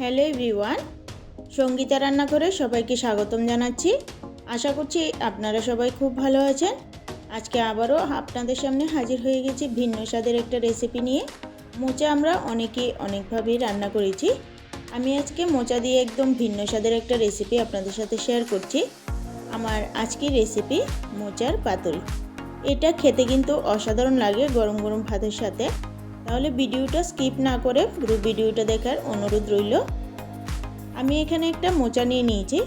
Hello everyone. Sangeeta রান্না করে সবাইকে স্বাগতম জানাচ্ছি। আশা করছি আপনারা সবাই খুব ভালো আছেন। আজকে আবারও আপনাদের সামনে হাজির হয়ে গেছি ভিন্ন স্বাদের একটা রেসিপি নিয়ে। মোচা আমরা অনেকে অনেকভাবেই রান্না করেছি। আমি আজকে মোচা দিয়ে একদম ভিন্ন স্বাদের একটা রেসিপি আপনাদের সাথে শেয়ার করছি। আমার আজকের রেসিপি মোচার পাতুরি। এটা খেতে কিন্তু অসাধারণ লাগে গরম গরম ভাতের সাথে। তাহলে ভিডিওটা স্কিপ না করে পুরো ভিডিওটা দেখার অনুরোধ রইল। আমি এখানে একটা মোচা নিয়ে নিয়েছি।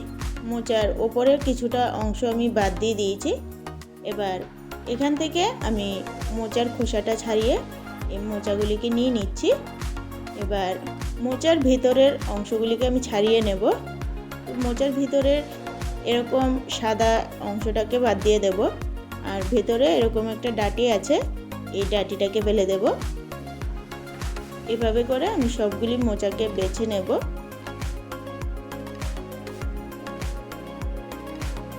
মোচার ওপরের কিছুটা অংশ আমি বাদ দিয়ে দিয়েছি। এবার এখান থেকে আমি মোচার খোসাটা ছাড়িয়ে এই মোচাগুলিকে নিয়ে নিচ্ছি। এবার মোচার ভিতরের অংশগুলিকে আমি ছাড়িয়ে নেব। মোচার ভিতরের এরকম সাদা অংশটাকে বাদ দিয়ে দেব। আর ভেতরে এরকম একটা ডাটি আছে, এই ডাটিটাকে ফেলে দেবো। এভাবে করে আমি সবগুলি মোচাকে বেছে নেব।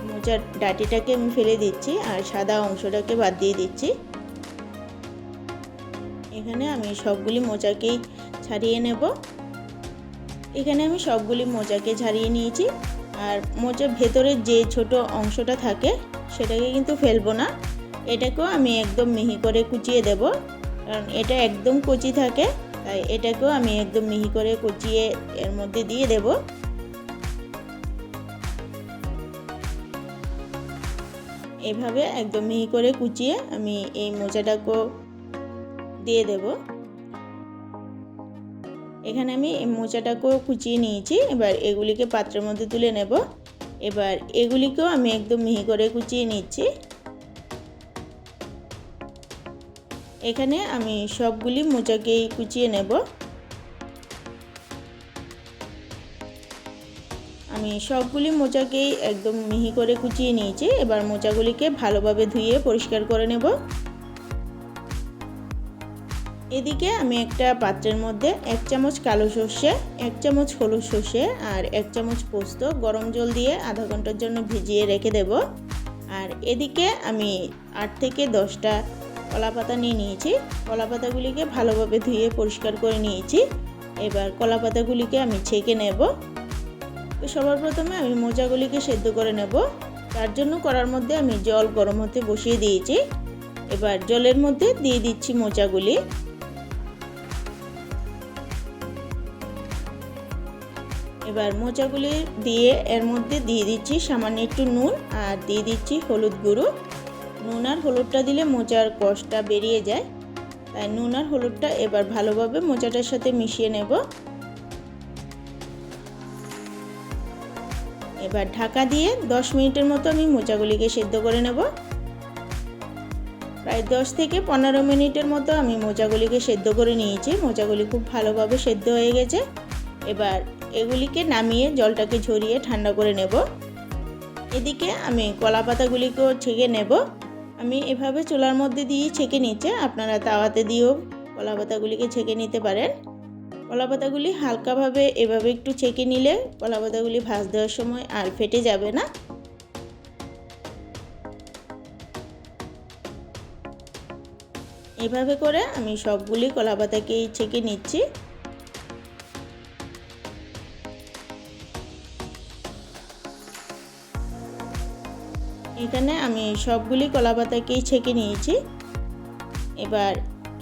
মোচার ডাটিটাকে আমি ফেলে দিচ্ছি আর সাদা অংশটাকে বাদ দিয়ে দিচ্ছি। এখানে আমি সবগুলি মোচাকেই ছাড়িয়ে নেব। এখানে আমি সবগুলি মোচাকে ছাড়িয়ে নিয়েছি আর মোচার ভেতরের যে ছোট অংশটা থাকে সেটাকে কিন্তু ফেলব না। এটাকেও আমি একদম মিহি করে কুচিয়ে দেব। কারণ এটা একদম কচি থাকে। তাই এটাকেও আমি একদম মিহি করে কুচিয়ে এর মধ্যে দিয়ে দেব। এভাবে একদম মিহি করে কুচিয়ে আমি এই মোচাটাকেও দিয়ে দেব। এখানে আমি এই মোচাটাকেও কুচিয়ে নিয়েছি, এবার এগুলিকে পাত্রের মধ্যে তুলে নেব। এবার এগুলিকেও আমি একদম মিহি করে কুচিয়ে নিচ্ছি। এখানে আমি সবগুলি মোচাকেই কুচিয়ে নেব। আমি সবগুলি মোচাকেই একদম মিহি করে কুচিয়ে নিয়েছি। এবার মোচাগুলিকে ভালোভাবে ধুয়ে পরিষ্কার করে নেব। এদিকে আমি একটা পাত্রের মধ্যে এক চামচ কালো সর্ষে, এক চামচ হলুদ সর্ষে আর এক চামচ পোস্ত গরম জল দিয়ে আধা ঘণ্টার জন্য ভিজিয়ে রেখে দেব। আর এদিকে আমি আট থেকে দশটা কলা পাতা নিয়ে নিয়েছি। কলা পাতাগুলিকে ভালোভাবে ধুয়ে পরিষ্কার করে নিয়েছি। এবার কলা পাতাগুলিকে আমি ছেঁকে নেব। সবার প্রথমে আমি মোজাগুলিকে সেদ্ধ করে নেব। তার জন্য করার মধ্যে আমি জল গরম হতে বসিয়ে দিয়েছি। এবার জলের মধ্যে দিয়ে দিচ্ছি মোচাগুলি এবার মোচাগুলি দিয়ে এর মধ্যে দিয়ে দিচ্ছি সামান্য একটু নুন আর দিয়ে দিচ্ছি হলুদ গুঁড়ো। নুন আর হলুদটা দিলে মোচার কষটা বেরিয়ে যায়। তাই নুন আর হলুদটা এবার ভালোভাবে মোচাটার সাথে মিশিয়ে নেব। এবার ঢাকা দিয়ে 10 মিনিটের মতো আমি মোচাগুলিকে সেদ্ধ করে নেব। প্রায় 10 থেকে পনেরো মিনিটের মতো আমি মোচাগুলিকে সেদ্ধ করে নিয়েছি। মোচাগুলি খুব ভালোভাবে সেদ্ধ হয়ে গেছে। এবার এগুলিকে নামিয়ে জলটাকে ঝরিয়ে ঠান্ডা করে নেব। এদিকে আমি কলা পাতাগুলিকেও ছেঁকে নেব। আমি এভাবে চুলার মধ্যে দিয়ে ছেঁকে নিচ্ছে আপনারা তাওয়াতে দিয়েও কলা পাতাগুলিকে ছেঁকে নিতে পারেন। কলা পাতাগুলি হালকাভাবে এভাবে একটু ছেঁকে নিলে কলা পাতাগুলি ভাজ দেওয়ার সময় আর ফেটে যাবে না। এভাবে করে আমি সবগুলি কলা পাতাকেই ছেঁকে নিচ্ছি। এখানে আমি সবগুলি কলা পাতাকেই ছেঁকে নিয়েছি। এবার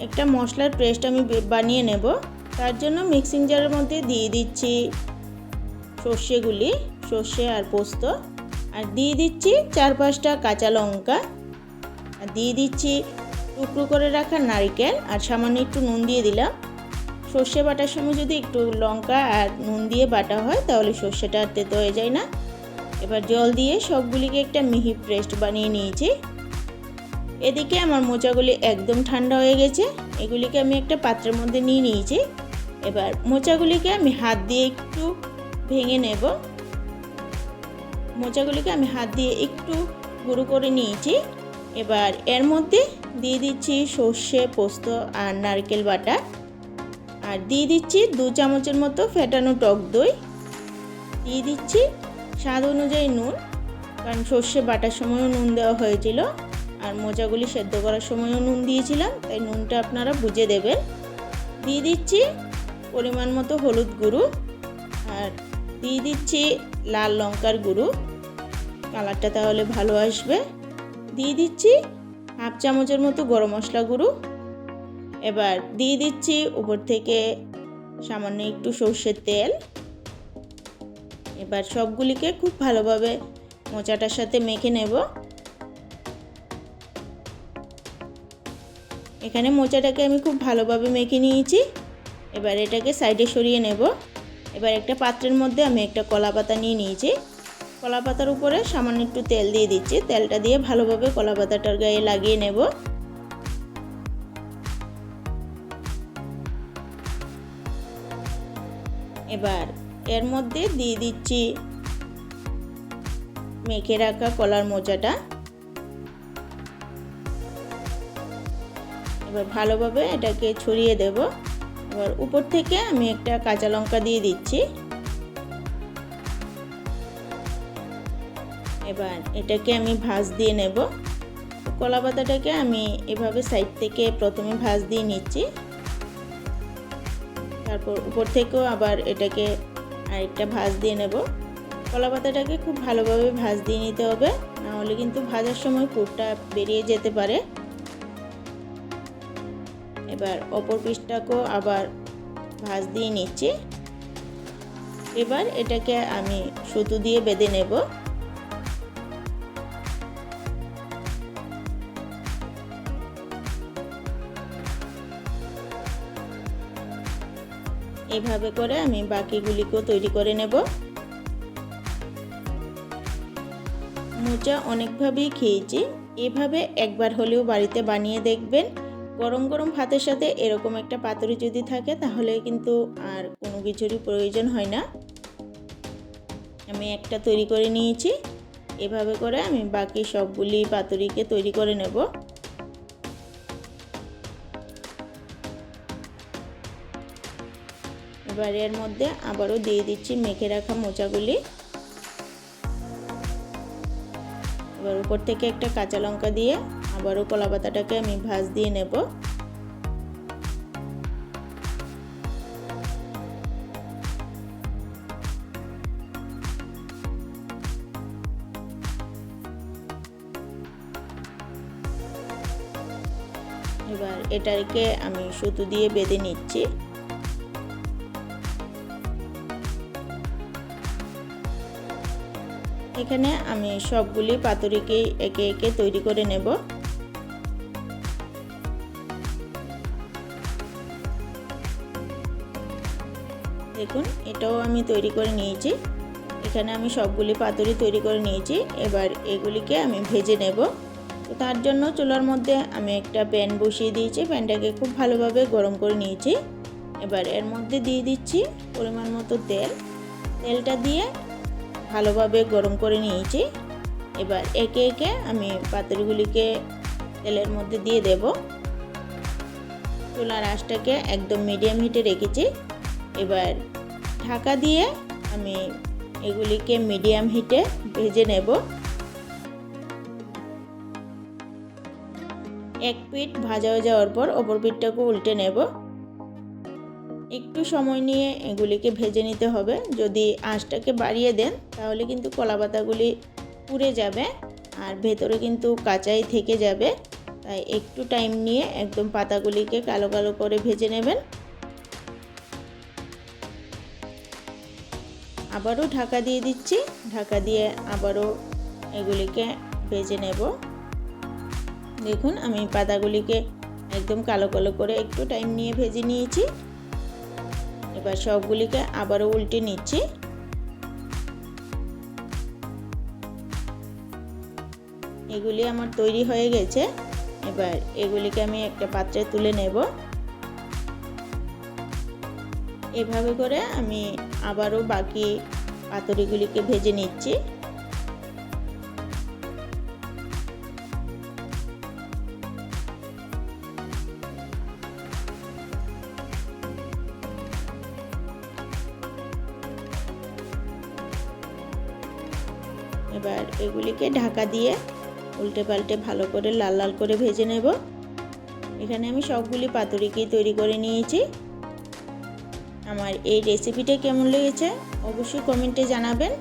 একটা মশলার পেস্ট আমি বানিয়ে নেব। তার জন্য মিক্সিং জারের মধ্যে দিয়ে দিচ্ছি সর্ষেগুলি, সর্ষে আর পোস্ত। আর দিয়ে দিচ্ছি চার পাঁচটা কাঁচা লঙ্কা। আর দিয়ে দিচ্ছি টুকরো করে রাখা নারিকেল। আর সামান্য একটু নুন দিয়ে দিলাম। সর্ষে বাটার সময় যদি একটু লঙ্কা আর নুন দিয়ে বাটা হয়, তাহলে সর্ষেটা তেতো হয়ে যায় না। এবার জল দিয়ে সবগুলিকে একটা মিহি পেস্ট বানিয়ে নিয়েছি। এদিকে আমার মোচাগুলি একদম ঠান্ডা হয়ে গেছে। এগুলিকে আমি একটা পাত্রের মধ্যে নিয়ে নিয়েছি। এবার মোচাগুলিকে আমি হাত দিয়ে একটু ভেঙে নেব। মোচাগুলিকে আমি হাত দিয়ে একটু গুঁড়ো করে নিয়েছি। এবার এর মধ্যে দিয়ে দিচ্ছি সর্ষে, পোস্ত আর নারকেল বাটা। আর দিয়ে দিচ্ছি দু চামচের মতো ফেটানো টক দই। দিয়ে দিচ্ছি স্বাদ অনুযায়ী নুন, কারণ সর্ষে বাটার সময়ও নুন দেওয়া হয়েছিল আর মোজাগুলি সেদ্ধ করার সময়ও নুন দিয়েছিলাম, তাই নুনটা আপনারা বুঝে দেবেন। দিয়ে দিচ্ছি পরিমাণ মতো হলুদ গুঁড়ো আর দিয়ে দিচ্ছি লাল লঙ্কার গুঁড়ো। কালারটা তাহলে ভালো আসবে। দিয়ে দিচ্ছি হাফ চামচের মতো গরম মশলা গুঁড়ো। এবার দিয়ে দিচ্ছি উপর থেকে সামান্য একটু সর্ষের তেল। এবার সবগুলিকে খুব ভালোভাবে মোচাটার সাথে মেখে নেব। এখানে মোচাটাকে আমি খুব ভালোভাবে মেখে নিয়েছি। এবার এটাকে সাইডে সরিয়ে নেব। এবার একটা পাত্রের মধ্যে আমি একটা কলা পাতা নিয়ে নিয়েছি। কলা পাতার উপরে সামান্য একটু তেল দিয়ে দিচ্ছি। তেলটা দিয়ে ভালোভাবে কলা পাতাটার গায়ে লাগিয়ে নেব। এবার এর মধ্যে দিয়ে দিচ্ছি। মেখে রাখা কলার মোচাটা। এবার ভালোভাবে এটাকে ছড়িয়ে দেব। এবার উপর থেকে আমি একটা কাঁচা লঙ্কা দিয়ে দিচ্ছি। এবার এটাকে আমি ভাজ দিয়ে নেব। কলা পাতাটাকে আমি এভাবে সাইড থেকে প্রথমে ভাজ দিয়ে নিচ্ছি। তারপর উপর থেকেও আবার এটাকে আরেকটা ভাজ দিয়ে নেব। কলা পাতাটাকে খুব ভালোভাবে ভাজ দিয়ে নিতে হবে নাহলে কিন্তু ভাজার সময় পুরটা বেরিয়ে যেতে পারে। এবার অপর পিসটাকেও আবার ভাজ দিয়ে নিচ্ছি। এবার এটাকে আমি সুতো দিয়ে বেঁধে নেব। এভাবে করে আমি বাকিগুলিকেও তৈরি করে নেব। মোচা অনেকভাবেই খেয়েছি। এভাবে একবার হলেও বাড়িতে বানিয়ে দেখবেন। গরম গরম ভাতের সাথে এরকম একটা পাতুরি যদি থাকে, তাহলে কিন্তু আর কোনো কিছুরই প্রয়োজন হয় না। আমি একটা তৈরি করে নিয়েছি। এভাবে করে আমি বাকি সবগুলি পাতুরিকে তৈরি করে নেব। এবার এর মধ্যে আবারও দিয়ে দিচ্ছি মেখে রাখা মোচাগুলি। এবার উপর থেকে একটা কাঁচা লঙ্কা দিয়ে আবারও কলা পাতাটাকে আমি ভাজ দিয়ে নেব। এবার এটাকে আমি সুতো দিয়ে বেঁধে নিচ্ছি। এখানে আমি সবগুলি পাতুরিকেই একে একে তৈরি করে নেব। দেখুন, এটাও আমি তৈরি করে নিয়েছি। এখানে আমি সবগুলি পাতুরি তৈরি করে নিয়েছি। এবার এগুলিকে আমি ভেজে নেব। তো তার জন্য চুলার মধ্যে আমি একটা প্যান বসিয়ে দিয়েছি। প্যানটাকে খুব ভালোভাবে গরম করে নিয়েছি। এবার এর মধ্যে দিয়ে দিচ্ছি পরিমাণ মতো তেল। তেলটা দিয়ে ভালোভাবে গরম করে নিয়েছি। এবার একে একে আমি পাতুরিগুলিকে তেলের মধ্যে দিয়ে দেব। চুলার আঁচটাকে একদম মিডিয়াম হিটে রেখেছি। এবার ঢাকা দিয়ে আমি এগুলিকে মিডিয়াম হিটে ভেজে নেব। এক পিঠ ভাজা হয়ে যাওয়ার পর অপর পিঠটাকে উল্টে নেব। একটু সময় নিয়ে এগুলিকে ভেজে নিতে হবে। যদি আঁশটাকে বাড়িয়ে দেন, তাহলে কিন্তু কলা পাতাগুলি পুড়ে যাবে আর ভেতরে কিন্তু কাঁচাই থেকে যাবে। তাই একটু টাইম নিয়ে একদম পাতাগুলিকে কালো কালো করে ভেজে নেবেন। আবারও ঢাকা দিয়ে দিচ্ছি। ঢাকা দিয়ে আবারও এগুলিকে ভেজে নেব। দেখুন, আমি পাতাগুলিকে একদম কালো কালো করে একটু টাইম নিয়ে ভেজে নিয়েছি। এবার সবগুলিকে আবারও উল্টে নিচ্ছি। এগুলি আমার তৈরি হয়ে গেছে। এবার এগুলিকে আমি একটা পাত্রে তুলে নেব। এভাবে করে আমি আবারও বাকি পাতুরিগুলিকে ভেজে নিচ্ছি। এগুলিকে ঢাকা দিয়ে উল্টে পাল্টে ভালো করে লাল লাল করে ভেজে নেব। এখানে আমি সবগুলি পাতুরিকেই তৈরি করে নিয়েছি। আমার এই রেসিপিটা কেমন লেগেছে অবশ্যই কমেন্টে জানাবেন।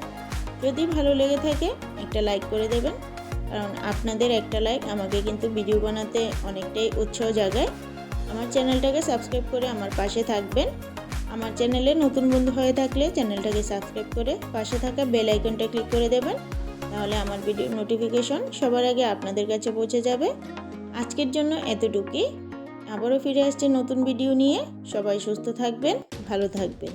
যদি ভালো লেগে থাকে, একটা লাইক করে দেবেন। কারণ আপনাদের একটা লাইক আমাকে কিন্তু ভিডিও বানাতে অনেকটাই উৎসাহ জাগায়। আমার চ্যানেলটাকে সাবস্ক্রাইব করে আমার পাশে থাকবেন। আমার চ্যানেলে নতুন বন্ধু হয়ে থাকলে চ্যানেলটাকে সাবস্ক্রাইব করে পাশে থাকা বেল আইকনটা ক্লিক করে দেবেন। তাহলে আমার ভিডিও নোটিফিকেশন সবার আগে আপনাদের কাছে পৌঁছে যাবে। আজকের জন্য এতটুকুই। আবারও ফিরে আসছে নতুন ভিডিও নিয়ে। সবাই সুস্থ থাকবেন, ভালো থাকবেন।